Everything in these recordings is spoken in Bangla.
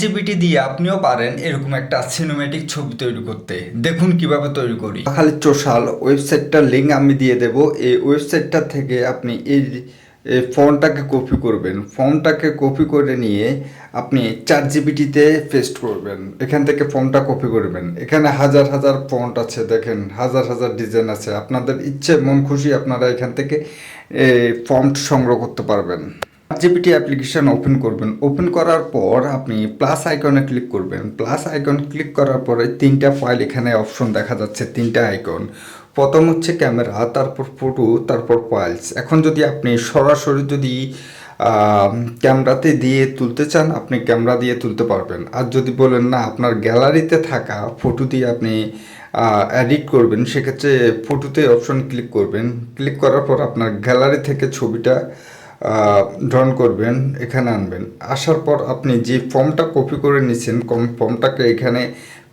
জিবিটি দিয়ে আপনিও পারেন এরকম একটা সিনেমেটিক ছবি তৈরি করতে। দেখুন কীভাবে তৈরি করি। খালি চোশাল ওয়েবসাইটটার লিঙ্ক আমি দিয়ে দেব। এই ওয়েবসাইটটা থেকে আপনি এই এই ফর্মটাকে কপি করবেন। ফর্মটাকে কপি করে নিয়ে আপনি চার জিবিটিতে পেস্ট করবেন। এখান থেকে ফর্মটা কপি করবেন। এখানে হাজার হাজার ফন্ট আছে, দেখেন। হাজার হাজার ডিজাইন আছে। আপনাদের ইচ্ছে, মন খুশি আপনারা এখান থেকে ফর্ম সংগ্রহ করতে পারবেন। জিপিটি অ্যাপ্লিকেশন ওপেন করবেন। ওপেন করার পর আপনি প্লাস আইকনে ক্লিক করবেন। প্লাস আইকন ক্লিক করার পরে তিনটা ফাইল এখানে অপশন দেখা যাচ্ছে, তিনটা আইকন প্রথম হচ্ছে ক্যামেরা তারপর ফটো তারপর ফাইলস এখন যদি আপনি সরাসরি যদি ক্যামেরাতে দিয়ে তুলতে চান, আপনি ক্যামেরা দিয়ে তুলতে পারবেন। আর যদি বলেন, না, আপনার গ্যালারিতে থাকা ফটো দিয়ে আপনি এডিট করবেন, সেক্ষেত্রে ফটোতে অপশন ক্লিক করবেন। ক্লিক করার পর আপনার গ্যালারি থেকে ছবিটা ড্রন করবেন, এখানে আনবেন। আসার পর আপনি যে ফর্মটা কপি করে নিছেন কম ফর্মটাকে এখানে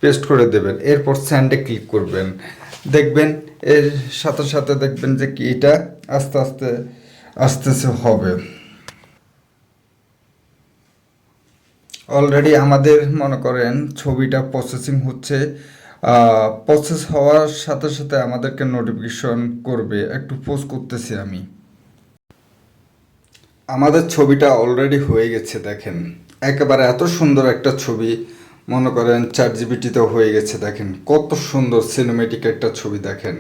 পেস্ট করে দেবেন। এরপর স্যান্ডে ক্লিক করবেন। দেখবেন, এর সাথে সাথে দেখবেন যে কি এটা আস্তে আস্তে আস্তে হবে। অলরেডি আমাদের মনে করেন ছবিটা প্রসেসিং হচ্ছে। প্রসেস হওয়ার সাথে সাথে আমাদেরকে নোটিফিকেশন করবে। একটু পোস্ট করতেছি আমি। আমাদের ছবিটা অলরেডি হয়ে গেছে, দেখেন। একেবারে এত সুন্দর একটা ছবি, মনে করেন চার জিবিটিতে হয়ে গেছে, দেখেন। কত সুন্দর সিনেমেটিক একটা ছবি, দেখেন।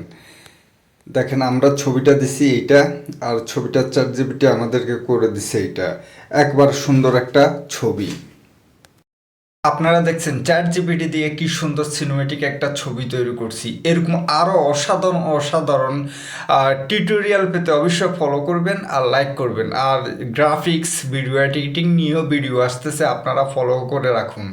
দেখেন, আমরা ছবিটা দিছি এইটা, আর ছবিটা চার জিবিটি আমাদেরকে করে দিছে এইটা। একবার সুন্দর একটা ছবি। আপনারা দেখছেন চ্যাট জিবিটি দিয়ে কি সুন্দর সিনেমেটিক একটা ছবি তৈরি করছি। এরকম আরও অসাধারণ অসাধারণ টিউটোরিয়াল পেতে অবশ্যই ফলো করবেন আর লাইক করবেন। আর গ্রাফিক্স ভিডিও এডিটিং নিয়েও ভিডিও আসতেছে, আপনারা ফলো করে রাখুন।